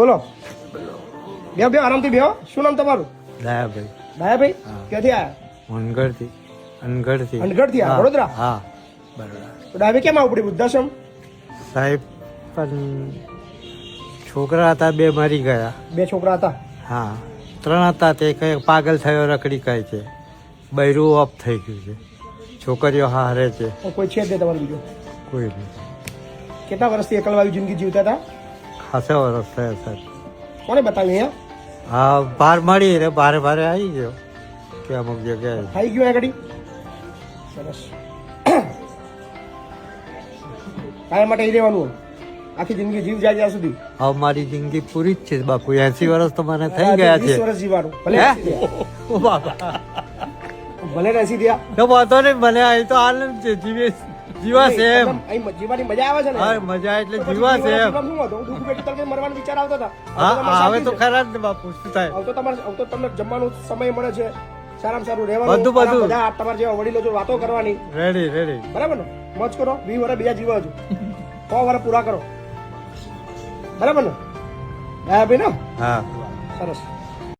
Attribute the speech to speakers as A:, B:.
A: બોલો. બે બે આરામથી બેહો. શું નામ તમારું?
B: દયાભાઈ.
A: ડાયાભાઈ
B: હા.
A: ક્યાંથી આયા?
B: અનગઢથી અનગઢથી.
A: અનગઢથી આ
B: હા,
A: વડોદરા?
B: હા. બરોબર
A: તો ડાયાભાઈ કેમ આવું પડ્યું? વૃદ્ધાશ્રમ?
B: સાહેબ પણ છોકરા હતા બે મરી ગયા.
A: બે છોકરા હતા?
B: હા. ત્રણ હતા તે કઈ પાગલ થયો રખડી કહે છે. બૈરું ઓફ થઈ ગયું છે. છોકરીઓ હારે છે.
A: કોઈ છે નહીં તમારું બીજું?
B: કોઈ નહીં.
A: કેટલા વર્ષથી એકલવાયુ જિંદગી જીવતા હતા?
B: ખાસા વરસ થયા સાહેબ
A: કોને બતાવ્યું અહીંયા?
B: હા બહાર મળી રે ભારે ભારે આવી ગયો. કે અમુક જગ્યાએ.
A: થઈ ગયો આગળ સરસ. કાયમ માટે રહેવાનું આખી જિંદગી જીવ જાય ત્યાં સુધી.
B: હવે મારી જિંદગી પૂરી જ છે બાપુ. એસી વર્ષ તો મને થઈ ગયા છે.
A: વર્ષ જીવાનું ભલે
B: હે?
A: 80 થયા.
B: ઓ બાપા.
A: ભલે એસી થયા.
B: તો વાંધો નહીં મને અહીં તો આનંદ છે જીવે જીવા
A: અહીં જીવવાની મજા આવે છે ને.
B: હા મજા એટલે જીવા
A: જીવવાનું શું હતું? દુઃખ બેઠી તરફ મરવાનો વિચાર આવતો હતા.
B: હા
A: હવે
B: તો ખરા જ બાપુ શું થાય?
A: હવે તો તમારે હવે તો તમને જમવાનું સમય મળે છે. સારામાં સારું રહેવાનું.
B: બધું, બધું.
A: બધા તમારા જેવા વડીલો જો વાતો કરવાની.
B: રેડી રેડી
A: બરાબર ને? મોજ કરો. વી વર્ષ બીજા જીવો છો સો વર્ષ પૂરા કરો. બરાબર ને? હા ભાઈ ને?
B: હા.
A: સરસ.